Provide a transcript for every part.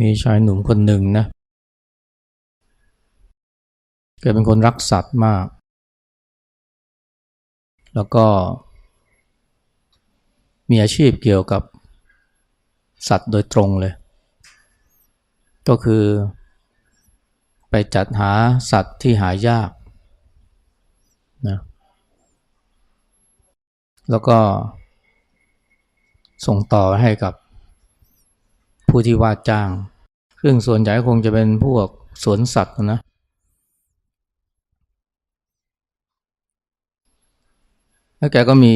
มีชายหนุ่มคนหนึ่งนะแกเป็นคนรักสัตว์มาก แล้วก็ มีอาชีพเกี่ยวกับสัตว์โดยตรงเลย ก็คือ ไปจัดหาสัตว์ที่หายากนะแล้วก็ส่งต่อให้กับ ผู้ที่ว่าจ้าง ซึ่งส่วนใหญ่คงจะเป็นพวกสวนสัตว์นะแล้วแกก็มี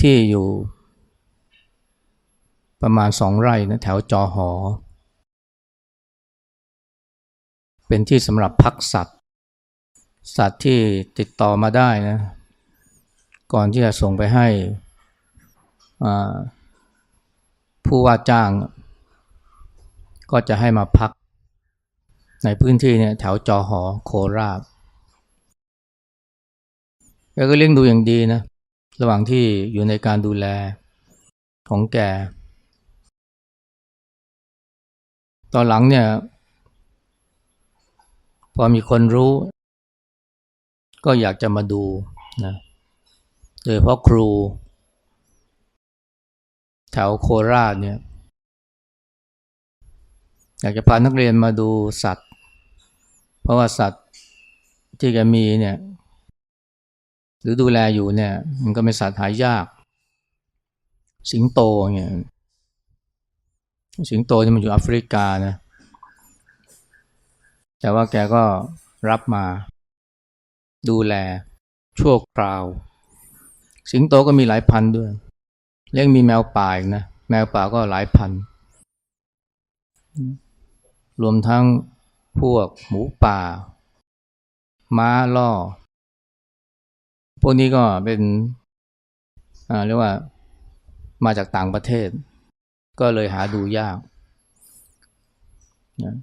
ที่อยู่ประมาณสองไร่นะแถวจอหอ เป็นที่สำหรับพักสัตว์ สัตว์ที่ติดต่อมาได้นะ ก่อนที่จะส่งไปให้ ผู้ว่าจ้าง ก็จะให้มาพัก ในพื้นที่เนี่ยแถวจอหอโคราชแกก็เลี้ยงดูอย่างดีนะ ระหว่างที่อยู่ในการดูแลของแก ตอนหลังเนี่ย พอมีคนรู้ ก็อยากจะมาดูนะ โดยเพราะครู แถวโคราชเนี่ยอยากจะพานักเรียนมาดูสัตว์ เพราะว่าสัตว์ที่แกมีเนี่ยหรือดูแลอยู่เนี่ย มันก็เป็นสัตว์หายาก สิงโตเนี่ยสิงโตที่มันอยู่แอฟริกานะแต่ว่าแกก็รับมา ดูแลชั่วคราว สิงโตก็มีหลายพันด้วย ยังมีแมวป่าอีกนะ แมวป่าก็หลายพัน รวมทั้งพวกหมูป่า ม้าล่อ พวกนี้ก็เป็นเรียกว่ามาจากต่างประเทศ ก็เลยหาดูยากนะ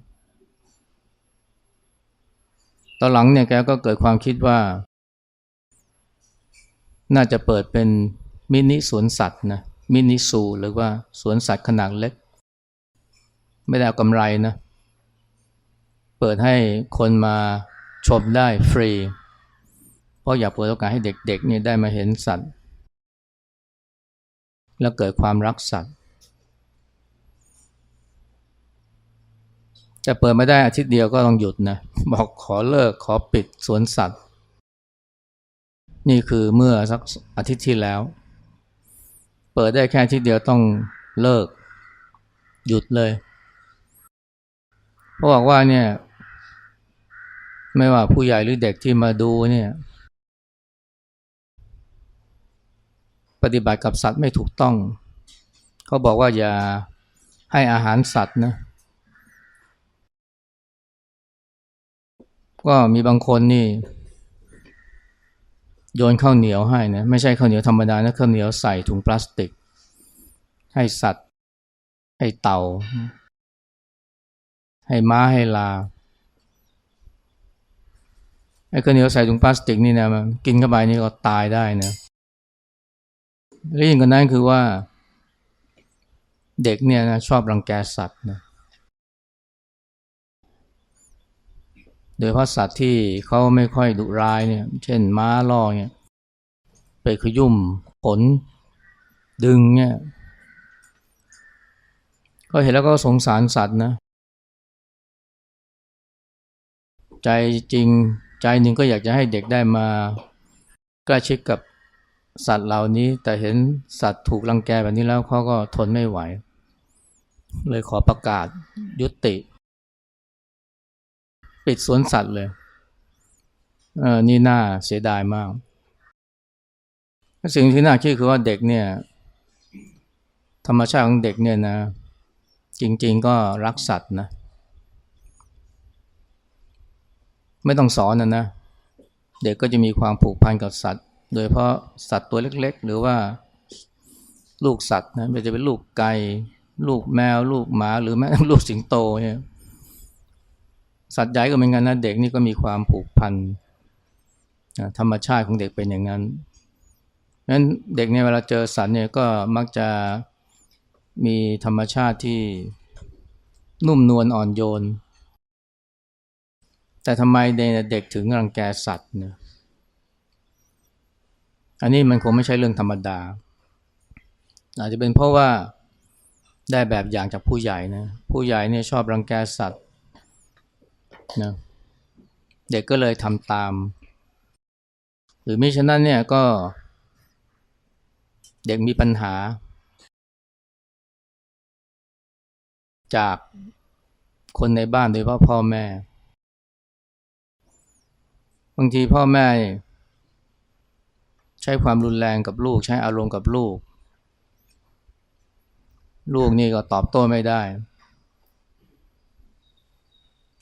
ตอนหลังเนี่ยแกก็เกิดความคิดว่า น่าจะเปิดเป็นมินิสวนสัตว์นะ มินิซูหรือว่าสวนสัตว์ขนาดเล็ก ไม่ได้เอากำไรนะ เปิดให้คนมาชมได้ฟรี เพราะอยากเปิดโอกาสให้เด็กๆนี่ได้มาเห็นสัตว์ แล้วเกิดความรักสัตว์แต่เปิดไม่ได้อาทิตย์เดียวก็ต้องหยุดนะ บอกขอเลิกขอปิดสวนสัตว์ นี่คือเมื่อสักอาทิตย์ที่แล้ว เปิดได้แค่ทิตย์เดียวต้องเลิก หยุดเลยเพราะบอกว่าเนี่ย ไม่ว่าผู้ใหญ่หรือเด็กที่มาดูเนี่ย ปฏิบัติกับสัตว์ไม่ถูกต้อง เขาบอกว่าอย่าให้อาหารสัตว์นะก็มีบางคนนี่ โยนข้าวเหนียวให้นะไม่ใช่ข้าวเหนียวธรรมดานะข้าวเหนียวใส่ถุงพลาสติก ให้สัตว์ ให้เต่า ให้ม้าให้ลาไอ้ข้าวเหนียวใส่ถุงพลาสติกนี่นะมันกินเข้าไปนี่ก็ตายได้นะและยิ่งกว่านั้นคือว่า เด็กเนี่ยนะชอบรังแกสัตว์นะ โดยเพราะสัตว์ที่เขาไม่ค่อยดุร้ายเนี่ย เช่นม้าล่อเนี่ยไปขยุ่มขนดึงเนี่ยก็เห็นแล้วก็สงสารสัตว์นะ ใจจริงใจหนึ่งก็อยากจะให้เด็กได้มาใกล้ชิดกับสัตว์เหล่านี้ แต่เห็นสัตว์ถูกรังแกแบบนี้แล้วเขาก็ทนไม่ไหว เลยขอประกาศยุติ ปิดสวนสัตว์เลยเออนี่น่าเสียดายมาก สิ่งที่น่าคิดคือว่าเด็กเนี่ย ธรรมชาติของเด็กเนี่ยนะ จริง ๆ ก็รักสัตว์นะ ไม่ต้องสอนนะนะ เด็กก็จะมีความผูกพันกับสัตว์ โดยเพราะสัตว์ตัวเล็ก ๆ หรือว่าลูกสัตว์นะไม่จะเป็นลูกไก่ ลูกแมว ลูกหมา หรือแม้ลูกสิงโตเนี่ย สัตว์ใหญ่ก็เหมือนกันนะเด็กนี่ก็มีความผูกพันธรรมชาติของเด็กเป็นอย่างนั้นนั้นเด็กเนี่ยเวลาเจอสัตว์เนี่ยก็มักจะมีธรรมชาติที่นุ่มนวลอ่อนโยน แต่ทำไมเด็กถึงรังแกสัตว์เนี่ยอันนี้มันคงไม่ใช่เรื่องธรรมดา อาจจะเป็นเพราะว่าได้แบบอย่างจากผู้ใหญ่นะผู้ใหญ่เนี่ยชอบรังแกสัตว์ นะเด็กก็เลยทำตาม หรือมิฉะนั้นเนี่ยก็ เด็กมีปัญหา จากคนในบ้านโดยเฉพาะพ่อแม่ บางทีพ่อแม่ ใช้ความรุนแรงกับลูก ใช้อารมณ์กับลูก ลูกนี่ก็ตอบโต้ไม่ได้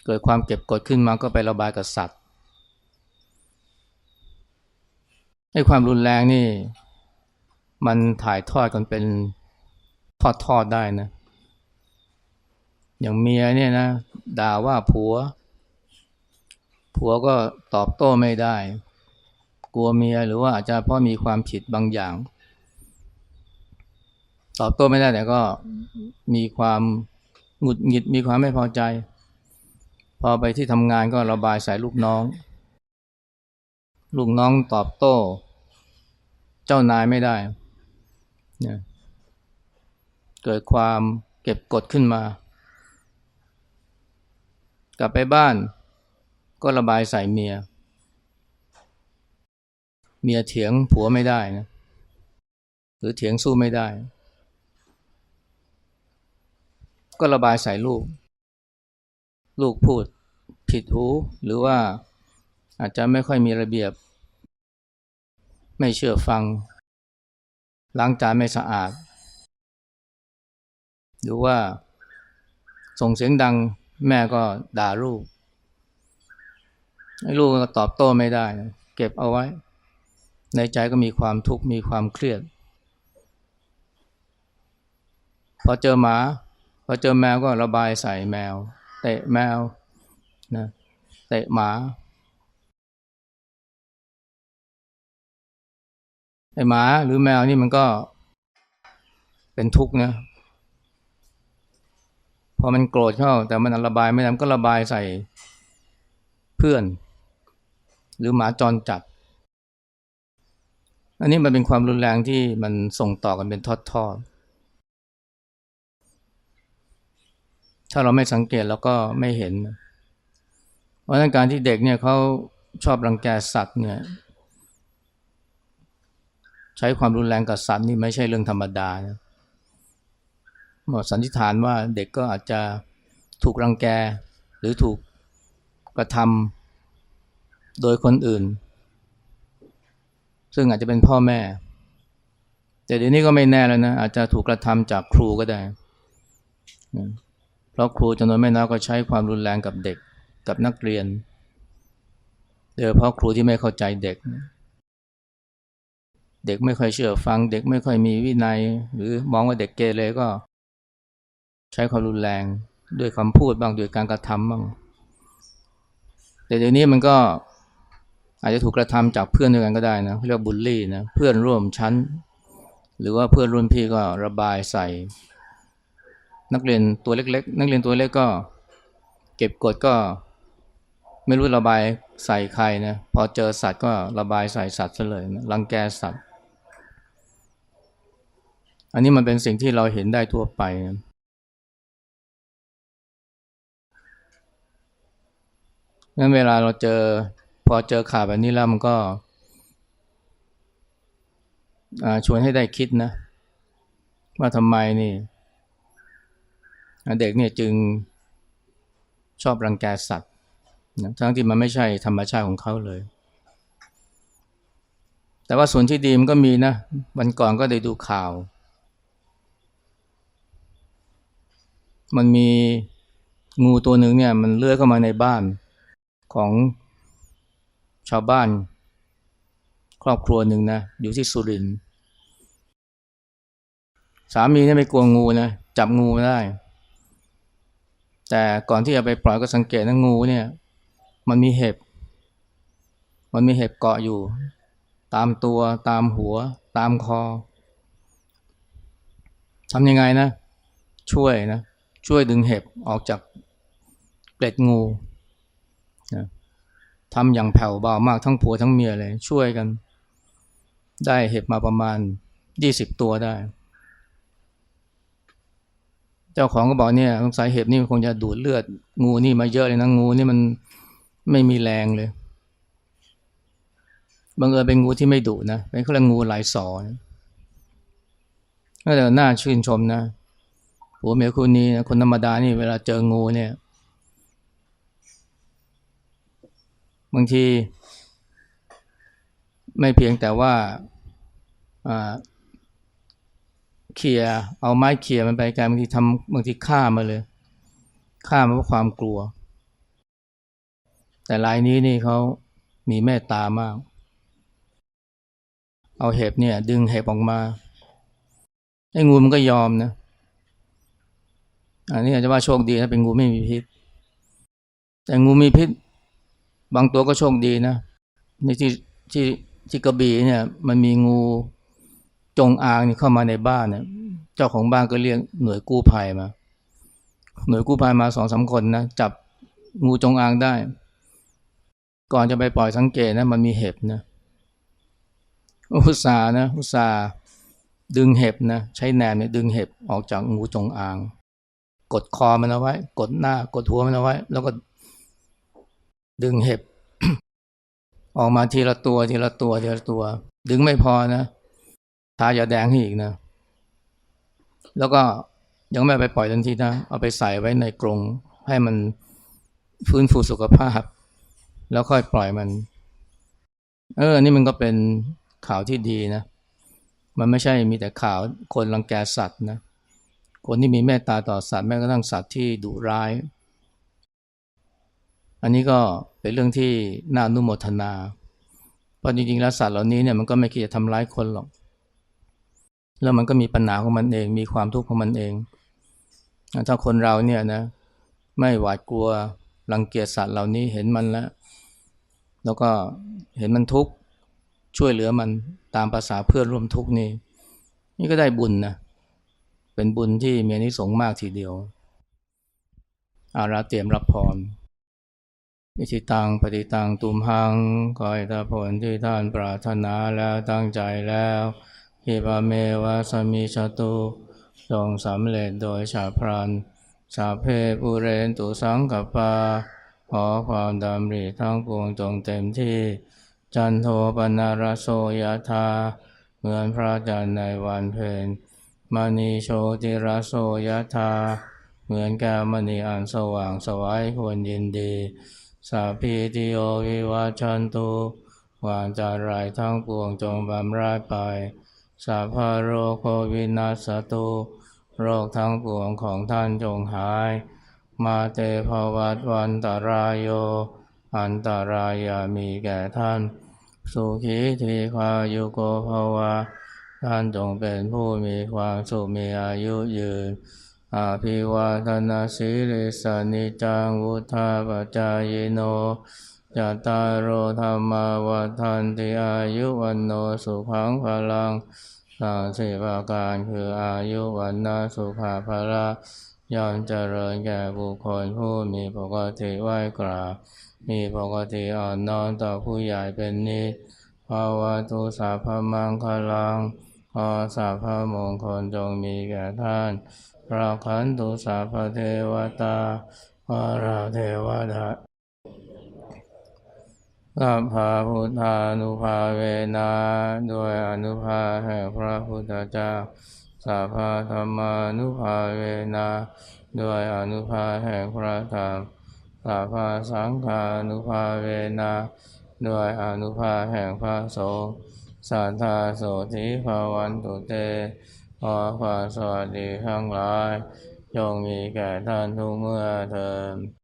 เกิดความเก็บกดขึ้นมาก็ไประบายกับสัตว์ให้ความรุนแรงนี่ มันถ่ายทอดกันเป็นทอดทอดได้นะ อย่างเมียเนี่ยนะด่าว่าผัว ผัวก็ตอบโต้ไม่ได้ กลัวเมียหรือว่าอาจจะเพราะมีความผิดบางอย่าง ตอบโต้ไม่ได้แต่ก็มีความหงุดหงิดมีความไม่พอใจ พอไปที่ทำงานก็ระบายใส่ลูกน้อง ลูกน้องตอบโต้ เจ้านายไม่ได้เนี่ยเกิดความเก็บกดขึ้นมา กลับไปบ้านก็ระบายใส่เมีย เมียเถียงผัวไม่ได้นะ หรือเถียงสู้ไม่ได้ ก็ระบายใส่ลูก ลูกพูดผิดหู หรือว่าอาจจะไม่ค่อยมีระเบียบ ไม่เชื่อฟัง ล้างจานไม่สะอาด หรือว่าส่งเสียงดังแม่ก็ด่าลูกให้ลูกก็ตอบโต้ไม่ได้ เก็บเอาไว้ ในใจก็มีความทุกข์มีความเครียด พอเจอหมา พอเจอแมวก็ระบายใส่แมว เตะแมวนะเตะหมาไอหมาหรือแมวนี่มันก็เป็นทุกข์นะพอมันโกรธเข้า แต่มันระบายไม่ได้มันก็ระบายใส่เพื่อน หรือหมาจรจัด อันนี้มันเป็นความรุนแรงที่มันส่งต่อกันเป็นทอดๆ ถ้าเราไม่สังเกตแล้วก็ไม่เห็น เพราะนั้นการที่เด็กเนี่ยเขาชอบรังแกสัตว์เนี่ย ใช้ความรุนแรงกับสัตว์นี่ไม่ใช่เรื่องธรรมดานะหมอสันนิษฐานว่าเด็กก็อาจจะถูกรังแกหรือถูกกระทำโดยคนอื่น ซึ่งอาจจะเป็นพ่อแม่ แต่เดี๋ยวนี้ก็ไม่แน่แล้วนะ อาจจะถูกกระทำจากครูก็ได้ เพราะครูจำนวนไม่น้อยก็ใช้ความรุนแรงกับเด็กกับนักเรียนโดยเฉพาะครูที่ไม่เข้าใจเด็ก เด็กไม่ค่อยเชื่อฟัง เด็กไม่ค่อยมีวินัย หรือมองว่าเด็กเกเรก็ ใช้ความรุนแรงด้วยคำพูดบ้างด้วยการกระทำบ้างแต่เดี๋ยวนี้มันก็อาจจะถูกกระทำจากเพื่อนด้วยกันก็ได้นะเรียกบูลลี่นะเพื่อนร่วมชั้น หรือว่าเพื่อนรุ่นพี่ก็ระบายใส่ นักเรียนตัวเล็ก ๆ นักเรียนตัวเล็กก็ เก็บกดก็ไม่รู้ระบายใส่ใครนะพอเจอสัตว์ก็ระบายใส่สัตว์ซะเลยนะรังแกสัตว์ อันนี้มันเป็นสิ่งที่เราเห็นได้ทั่วไปนะงั้นเวลาเราเจอพอเจอข่าวแบบนี้แล้วมันก็ชวนให้ได้คิดนะ ว่าทำไมนี่ เด็กเนี่ยจึงชอบรังแกสัตว์นะทั้งที่มันไม่ใช่ธรรมชาติของเขาเลย แต่ว่าส่วนที่ดีมันก็มีนะ วันก่อนก็ได้ดูข่าว มันมีงูตัวหนึ่งเนี่ยมันเลื้อยเข้ามาในบ้านของชาวบ้าน ครอบครัวหนึ่งนะ อยู่ที่สุรินทร์สามีเนี่ยไม่กลัวงูนะ จับงูไม่ได้ แต่ก่อนที่จะไปปล่อยก็สังเกตนะงูเนี่ย มันมีเห็บ มันมีเห็บเกาะอยู่ ตามตัวตามหัว ตามคอทำยังไงนะ ช่วยนะ ช่วยดึงเห็บออกจากเกล็ดงูนะทำอย่างแผ่วเบามากทั้งผัวทั้งเมียเลย ช่วยกัน ได้เห็บมาประมาณยี่สิบตัวได้ เจ้าของก็บอกเนี่ยสงสัยเห็บนี่มันคงจะดูดเลือด งูนี่มาเยอะเลยนะงูนี่มันไม่มีแรงเลยบังเอิญเป็นงูที่ไม่ดุนะเป็นเขาเรียกงูหลายสอนะแต่น่าชื่นชมนะผัวเมียคู่นี้นะคนธรรมดานี่เวลาเจองูเนี่ย บางที ไม่เพียงแต่ว่า เขี่ยเอาไม้เขี่ยมันไปกลายบางทีทำบางทีฆ่ามาเลยฆ่ามาเพราะความกลัว แต่รายนี้นี่เขามีเมตตามาก เอาเห็บเนี่ย ดึงเห็บออกมาไอ้งูมันก็ยอมนะอันนี้อาจจะว่าโชคดีนะเป็นงูไม่มีพิษ แต่งูมีพิษ บางตัวก็โชคดีนะในที่ที่ที่กระบี่เนี่ย มันมีงู จงอางนี่เข้ามาในบ้านเนี่ยเจ้าของบ้านก็เรียกหน่วยกู้ภัยมา หน่วยกู้ภัยมาสองสาคนนะจับงูจงอางได้ ก่อนจะไปปล่อยสังเกตนะมันมีเห็บนะอุตสานะอุตสาดึงเห็บนะใช้แหนมเนี่ยดึงเห็บออกจากงูจงอาง กดคอมันเอาไว้ กดหน้ากดหัวมันเอาไว้ แล้วก็ดึงเห็บ ออกมาทีละตัวทีละตัวทีละตัว ดึงไม่พอนะ ทายาแดงให้อีกนะ แล้วก็ยังไม่ไปปล่อยทันทีนะ เอาไปใส่ไว้ในกรงให้มันฟื้นฟูสุขภาพ แล้วค่อยปล่อยมัน เออ นี่มันก็เป็นข่าวที่ดีนะ มันไม่ใช่มีแต่ข่าวคนรังแกสัตว์นะ คนที่มีเมตตาต่อสัตว์แม้กระทั่งสัตว์ที่ดุร้าย อันนี้ก็เป็นเรื่องที่น่านุโมทนา เพราะจริงๆแล้วสัตว์เหล่านี้เนี่ยมันก็ไม่คิดจะทำร้ายคนหรอก แล้วมันก็มีปัญหาของมันเอง มีความทุกข์ของมันเอง ถ้าคนเราเนี่ยนะ ไม่หวาดกลัวรังเกียจสัตว์เหล่านี้เห็นมันแล้ว แล้วก็เห็นมันทุกข์ช่วยเหลือมันตามภาษาเพื่อนร่วมทุกข์นี่ นี่ก็ได้บุญนะ เป็นบุญที่มีนิสงมากทีเดียว อาราเตรียมรับพรอิทิตังปฏิตังตุมหังคอยตาผลที่ท่านปรารถนาแล้วตั้งใจแล้ว ฮิบาเมวะสมิชตุจงสำเร็จโดยชาพรันสาเพปุเรนตุสังกปาขอความดำริทั้งปวงจงเต็มที่ จันโทปนารโสยธาเหมือนพระจันทร์ในวันเพ็ญมณีโชติรโสยธาเหมือนแก้วมณีอันสว่างสวัยควรยินดี สาพีติโอวิวัชันตุวางจารายทั้งปวงจงบำราไป สาพาโรโควินาสตุโรคทั้งปวงของท่านจงหาย มาเตภวัตวันตรายโย อันตรายามีแก่ท่าน สุขีทีคายุโกภวะ ท่านจงเป็นผู้มีความสุขมีอายุยืน อาภิวาทนาสิริสานิจังวุธาปจายโน จัตารโอธรรมาวัฏันติอายุวันโนสุขังพลังสางสิบาการคืออายุวันนาสุขาภละย่อมเจริญแก่บุคคลผู้มีปกติไหวกราบมีปกติอ่อนน้อมต่อผู้ใหญ่เป็นนิสภาวะตุสาพมังคลังขอสาพมงคลจงมีแก่ท่านราขันตุสาพเทวตาวาราเทวดา สัพพาพุทธานุภาเวนะด้วยอนุภาแห่งพระพุทธเจ้าสัพพาธรรมานุภาเวนะด้วยอนุภาแห่งพระธรรมสัพพาสังฆานุภาเวนะด้วยอนุภาแห่งพระสงฆ์สัทธาโสธิภาวันตุเตขอความสวัสดีทั้งหลายจงมีแก่ท่านทุกเมื่อเทิน